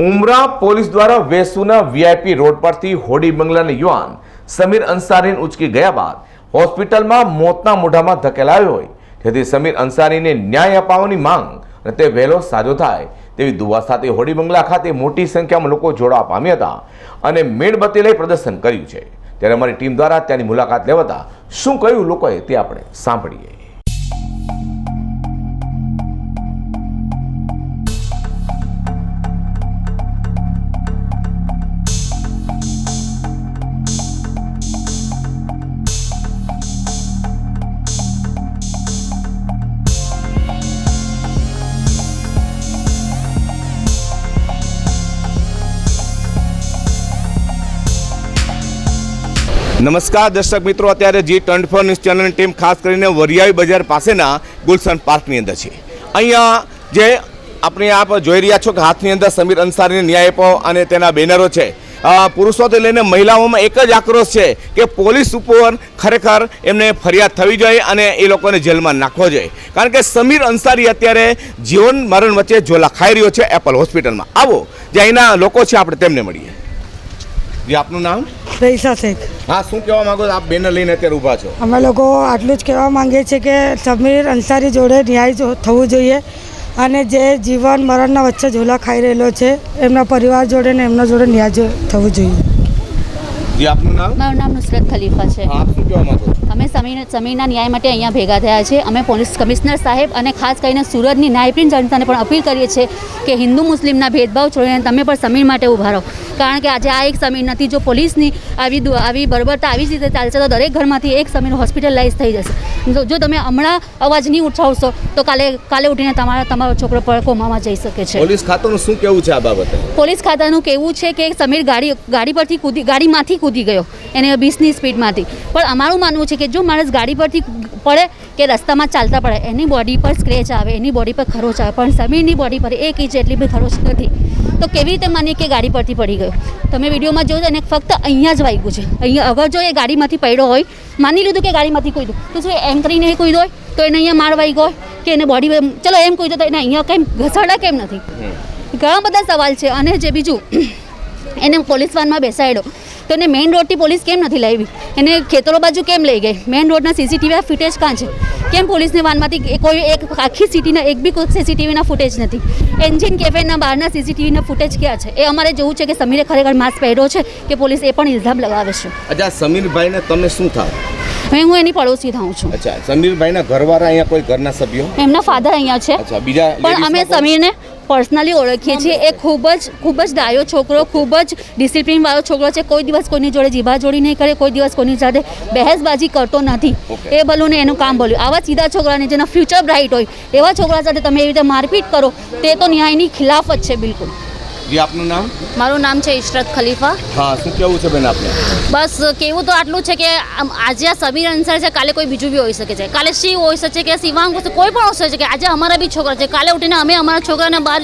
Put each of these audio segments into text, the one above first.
ઉમરા police દ્વારા વેસુના VIP road પરથી હોડી બંગલાના યુવાન સમીર અંસારીને ઉચકી ગયા બાદ હોસ્પિટલમાં મોતના મોઢામાં ધકેલાયો હોય. જેથી સમીર અંસારીને ન્યાય અપાવવાની માંગ અને તે વહેલો સાજો થાય તેવી દુવા સાથે હોડી બંગલા ખાતે મોટી સંખ્યામાં લોકો જોડાવા પામ્યા હતા અને મીણબત્તી લઈ પ્રદર્શન કર્યું છે. ત્યારે અમારી ટીમ દ્વારા ત્યાંની મુલાકાત લેવાતા શું કહ્યું લોકોએ તે આપણે સાંભળીએ. નમસ્કાર, દર્શક મિત્રો. અત્યારે જી ટ્વેન્ટી ફોર ન્યૂઝ ચેનલની ટીમ ખાસ કરીને વરિયાળી બજાર પાસેના ગુલશન પાર્કની અંદર છે. અહીંયા જે આપણે આપ જોઈ રહ્યા છો કે હાથની અંદર સમીર અંસારીને ન્યાય આપો અને તેના બેનરો છે. પુરુષોથી લઈને મહિલાઓમાં એક જ આક્રોશ છે કે પોલીસ ઉપર ખરેખર એમને ફરિયાદ થવી જોઈએ અને એ લોકોને જેલમાં નાખવો જોઈએ. કારણ કે સમીર અંસારી અત્યારે જીવન મરણ વચ્ચે ઝોલા ખાઈ રહ્યો છે એપલ હોસ્પિટલમાં. આવો, જે અહીંના લોકો છે, આપણે તેમને મળીએ. જે આપનું નામ? રહીસા શેખ. હા શું કહેવા માંગો છો? આપ બેનર લઈને અત્યારે ઊભા છો. અમે લોકો આટલું જ કહેવા માંગીએ છીએ કે સમીર અંસારી જોડે ન્યાય થવું જોઈએ અને જે જીવન મરણના વચ્ચે ઝોલા ખાઈ રહેલો છે એમના પરિવાર જોડે ને એમના જોડે ન્યાય જો- થવું જોઈએ. જી આપનું નામ? મારું નામ નુસરત ખલીફા છે. આપ શું કહેવા માંગો અમે સમીર સમીરના ન્યાય માટે અહીંયા ભેગા થયા છે. અમે પોલીસ કમિશનર સાહેબ અને ખાસ કરીને સુરતની ન્યાયપ્રિન્ટ જનતાને પણ અપીલ કરીએ છીએ કે હિન્દુ મુસ્લિમના ભેદભાવ છોડીને તમે પણ સમીર માટે ઊભા રહો. કારણ કે આજે આ એક સમીર નથી જો પોલીસની આવી આવી બર્બરતા આવી જ રીતે ચાલશે તો દરેક ઘરમાંથી એક સમીર હોસ્પિટલાઇઝ થઈ જશે. જો જો તમે હમણાં અવાજ નહીં ઉઠાવશો તો કાલે કાલે ઉઠીને તમારા તમારો છોકરો પર કોમામાં જઈ શકે છે. પોલીસ ખાતાનું શું કેવું છે આ બાબતે? પોલીસ ખાતાનું કેવું છે કે સમીર ગાડી ગાડી પરથી કૂદી ગાડીમાંથી કૂદી ગયો. એને વીસની સ્પીડમાંથી. પણ અમારું માનવું છે કે જો માણસ ગાડી પરથી પડે કે રસ્તામાં ચાલતા પડે એની બોડી પર સ્ક્રેચ આવે એની બોડી પર ખરોચ આવે પણ સમીરની બોડી પર એક ઇંચ એટલી બી ખરોચ નથી તો કેવી રીતે માની કે ગાડી પરથી પડી ગયો? તમે વિડીયોમાં જોયું એને ફક્ત અહીંયા જ વાગ્યું છે. અહીંયા અગર જો એ ગાડીમાંથી પડ્યો હોય માની લીધું કે ગાડીમાંથી કૂદ્યું તો એ એમ કરીને કૂદ્યો હોય? તો એને અહીંયા માર વાગ્યો હોય કે એને બોડી ચલો એમ કૂદ્યો તો એને અહીંયા કેમ ઘસાડા કેમ નથી? ઘણા બધા સવાલ છે અને જે બીજું એને પોલીસ વાનમાં બેસાડ્યો. તો એને મેઇન રોડથી પોલીસ કેમ નથી લાવી? એને ખેતરો બાજુ કેમ લઈ ગઈ? મેઇન રોડના સીસીટીવીના ફૂટેજ કાં છે? કેમ પોલીસની વાનમાંથી કોઈ એક આખી સિટીના એક બી કોઈ સીસીટીવીના ફૂટેજ નથી? એન્જિન કેફેના બહારના સીસીટીવીના ફૂટેજ ક્યાં છે? એ અમારે જોવું છે કે સમીરે ખરેખર માસ્ક પહેર્યો છે કે પોલીસ એ પણ ઇલ્ઝામ લગાવે છે? અચ્છા સમીરભાઈને તમે શું થાવ? હવે હું એની પડોશી થાઉં છું. અચ્છા સમીરભાઈના ઘરવાળા અહીંયા કોઈ ઘરના સભ્યો? એમના ફાધર અહીંયા છે. અચ્છા બીજા પણ અમે સમીરને પર્સનલી ઓળખીએ છીએ. એ ખૂબ જ ખૂબ જ ડાયો છોકરો ખૂબ જ ડિસિપ્લિનવાળો છોકરો છે. કોઈ દિવસ કોઈની જોડે જીભાજોડી નહીં કરે કોઈ દિવસ કોઈની સાથે બહેસબાજી કરતો નથી. એ ભલું ને એનું કામ બોલ્યું. આવા સીધા છોકરાને જેના ફ્યુચર બ્રાઇટ હોય એવા છોકરા સાથે તમે એવી રીતે મારપીટ કરો તે તો ન્યાયની ખિલાફ જ છે બિલકુલ. જી આપનું નામ? મારું નામ છે ઇશરત ખલીફા. હા શું કેવું છે બેન આપને? બસ કેવું તો આટલું છે કે આજે આ સમીર અંસાર છે કાલે કોઈ બીજું બી હોઈ શકે છે. કાલે શિવ હોઈ શકે કે શિવાંગ હોઈ કોઈ પણ હોઈ શકે છે કે આજે અમારા બી છોકરા છે. કાલે ઉઠીને અમે અમારા છોકરાને બહાર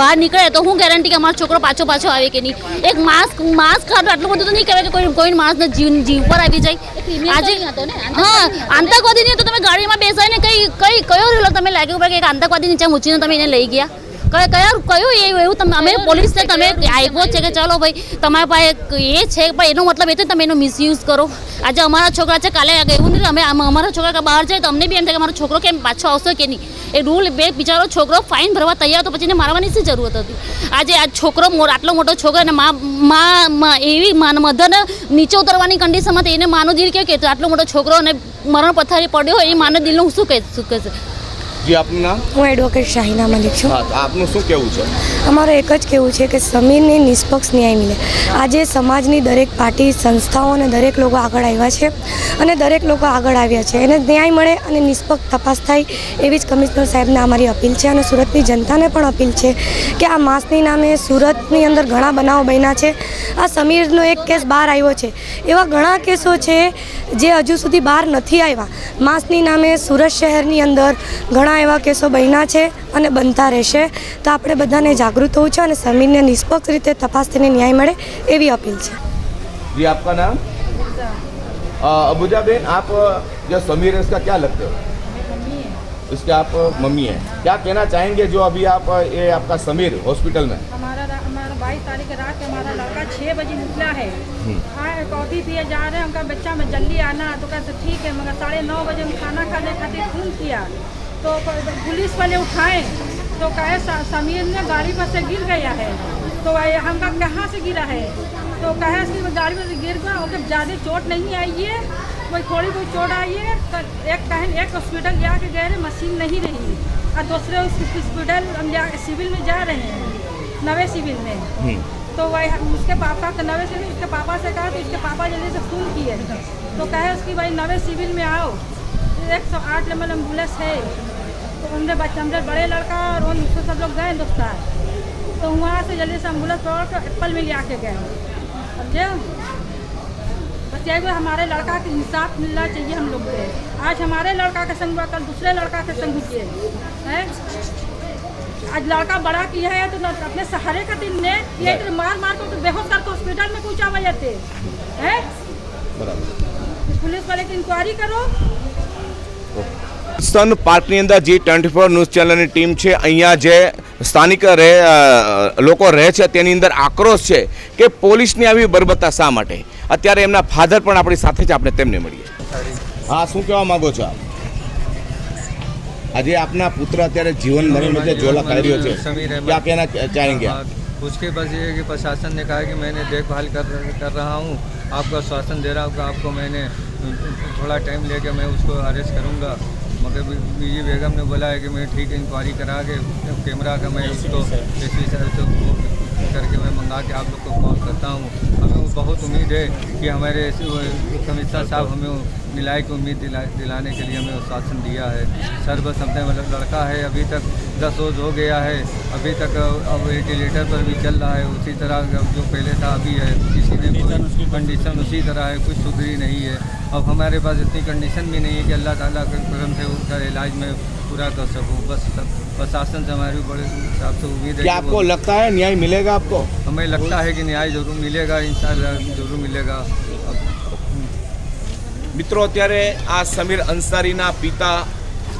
બહાર નીકળે તો હું ગેરંટી કે અમારો છોકરો પાછો પાછો આવે કે નહીં? એક માસ્ક માસ્ક ખાતું આટલું બધું તો નહીં કહેવાય કે કોઈ કોઈ માણસને જીવ જીવ પર આવી જાય. આજે હા આતંકવાદી નહીં તો તમે ગાડીમાં બેસાઈને કઈ કઈ કયો રેલો તમે લાગ્યું? કે એક આતંકવાદી નીચે ઊંચીને તમે એને લઈ ગયા? કયા કયા કયું એવું એવું તમે અમે પોલીસને તમે આવ્યો છે કે ચાલો ભાઈ તમારા પાસે એ છે પણ એનો મતલબ એ તો તમે એનો મિસયુઝ કરો. આજે અમારા છોકરા છે કાલે એવું નહીં અમે અમારા છોકરા બહાર જાય તો અમને બી એમ થાય કે મારો છોકરો કેમ પાછો આવશે કે નહીં? એ રૂલ બે બિચારો છોકરો ફાઇન ભરવા તૈયાર હતો પછી એને મારવાની શી જરૂરત હતી? આજે આ છોકરો આટલો મોટો છોકરો અને મા એવી મધરને નીચે ઉતરવાની કન્ડિશનમાં એને માનું દિલ કે કે આટલો મોટો છોકરો અને મરણ પથારી પડ્યો હોય એ માનવ દિલનું શું કહે શું કહેશે? જી આપનું નામ? હું એડવોકેટ શાહિના મલિક છું. આપનું શું કહેવું છે? અમારું એક જ કહેવું છે કે સમીરને નિષ્પક્ષ ન્યાય મિલે આજે સમાજની દરેક પાર્ટી સંસ્થાઓ અને દરેક લોકો આગળ આવ્યા છે અને દરેક લોકો આગળ આવ્યા છે. એને ન્યાય મળે અને નિષ્પક્ષ તપાસ થાય એવી જ કમિશનર સાહેબને અમારી અપીલ છે અને સુરતની જનતાને પણ અપીલ છે કે આ માસની નામે સુરતની અંદર ઘણા બનાવો બન્યા છે. આ સમીરનો એક કેસ બહાર આવ્યો છે. એવા ઘણા કેસો છે જે હજુ સુધી બહાર નથી આવ્યા. માસની નામે સુરત શહેરની અંદર ઘણા એવા કેસો બન્યા છે અને બનતા રહેશે તો આપણે બધાને જાગૃત હોવું છે અને સમીરને નિષ્પક્ષ રીતે તપાસ થઈને ન્યાય મળે એવી અપીલ છે जी आपका नाम अ, अबूजा बेन आप अ, जो समीर है इसका क्या लगते हो इसके आप अ, मम्मी हैं क्या कहना चाहेंगे जो अभी आप अ, ये आपका समीर हॉस्पिटल में हमारा हमारा बाईस तारीख रात के हमारा लड़का छः बजे निकला है हाँ कॉफ़ी पिए जा रहे हैं उनका बच्चा में जल्दी आना है तो कहते ठीक है मगर साढ़े नौ बजे हम खाना खाने खातिर फ़ोन किया तो पुलिस वाले उठाए तो कहे समीर ने गाड़ी पर से गिर गया है। तो हम कहा कहाँ से गिरा है? तो कहे कि गाड़ी पर से गिर गया और ज़्यादा चोट नहीं आई है कोई थोड़ी बहुत चोट आई है तो एक कहन एक हॉस्पिटल जाके गए रहे मशीन नहीं रही। और दूसरे उस हॉस्पिटल हम जा सिविल में जा रहे हैं नवे सिविल में। तो वही उसके पापा तो नवे सिविल उसके पापा से कहा तो उसके पापा जल्दी से फ़ोन किए। तो कहे उसकी भाई नवे सिविल में आओ। एक सौ आठ नंबर एंबुलेंस है। तो उनके बच्चे हमरे बड़े लड़का और उन उसको सब लोग गए दोस्तार तो वहाँ से जल्दी से एंबुलेंस पकड़ कर एप्पल में ले आके गए। समझे? बस यही हमारे लड़का के इंसाफ मिलना चाहिए हम लोग को। आज हमारे लड़का के संग हुआ कल दूसरे लड़का के संग हुए है। आज लड़का बड़ा किया है तो अपने सहारे का दिन ने थिएटर हाँ। मार मार को तो बेहोश करके हॉस्पिटल में पहुँचा हुआ जाते। हैं? तो पुलिस वाले की इंक्वायरी करो। સન પાર્કની અંદર જી ટ્વેન્ટી ફોર ન્યૂઝ ચેનલની ટીમ છે અહીંયા જે સ્થાનિક રહે લોકો રહે છે તેની અંદર આક્રોશ છે કે પોલીસની આવી બરબત્તા શા માટે? અત્યારે એમના ફાધર પણ આપણી સાથે જ આપણે તેમને મળીએ. હા શું કહેવા માગો છો આપ? આજે આપના પુત્ર અત્યારે જીવન મરણ મધ્ય ઝોલા કરી છે. આપ એના ચાહી ગયા? उसके बस ये है कि प्रशासन ने कहा कि मैंने देखभाल कर कर रहा हूँ। आपको आश्वासन दे रहा हूँ कि आपको मैंने थोड़ा टाइम लेके मैं उसको अरेस्ट करूँगा। मगर बीजी बेगम ने बोला है कि मैं ठीक इंक्वायरी करा के कैमरा का मैं उसको साहब से करके मैं मंगा के आप लोग को कॉल करता हूँ। बहुत उम्मीद है कि हमारे इस- वो कमिश्नर साहब हमें न्याय की उम्मीद दिला दिलाने के लिए हमें आश्वासन दिया है सर बस अपने मतलब लड़का है अभी तक दस रोज हो गया है अभी तक अब वेंटिलेटर पर भी चल रहा है उसी तरह का जो पहले था अभी है किसी ने कोई कंडीशन उसी तरह है कुछ सुधरी नहीं है अब हमारे पास इतनी कंडीशन भी नहीं है कि अल्लाह ताला के करम से उसका इलाज मैं पूरा कर सकूँ बस सब- प्रशासन से हमारी बड़े हिसाब से उम्मीद है क्या कि आपको वो- लगता है न्याय मिलेगा आपको हमें लगता है कि न्याय जरूर मिलेगा इंशाल्लाह जरूर मिलेगा अब મિત્રો અત્યારે આ સમીર અંસારીના પિતા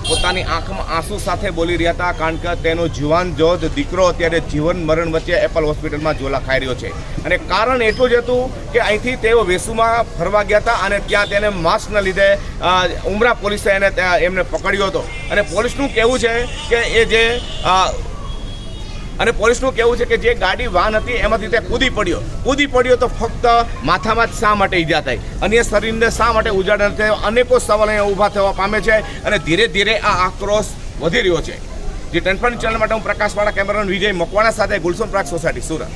પોતાની આંખમાં આંસુ સાથે બોલી રહ્યા હતા, કારણ કે તેનો જુવાન જોધ દીકરો અત્યારે જીવન મરણ વચ્ચે એપલ હોસ્પિટલમાં જોલા ખાઈ રહ્યો છે. અને કારણ એટલું જ હતું કે અહીંથી તેઓ વેસુમાં ફરવા ગયા હતા અને ત્યાં તેને માસ્કના લીધે ઉમરા પોલીસે એને એમને પકડ્યો હતો. અને પોલીસનું કહેવું છે કે એ જે અને પોલીસનું કહેવું છે કે જે ગાડી વાન હતી એમાંથી તે કૂદી પડ્યો. કૂદી પડ્યો તો ફક્ત માથામાં જ શા માટે ઈજા થઈ? અન્ય શરીરને શા માટે ઉજાડા થયો? અનેકો સવાલ અહીંયા ઊભા થવા પામે છે અને ધીરે ધીરે આ આક્રોશ વધી રહ્યો છે. જે ટેન્શન ચેનલ માટે હું પ્રકાશવાળા કેમેરામેન વિજય મકવાણા સાથે ગુલશન પ્રાગ સોસાયટી, સુરત.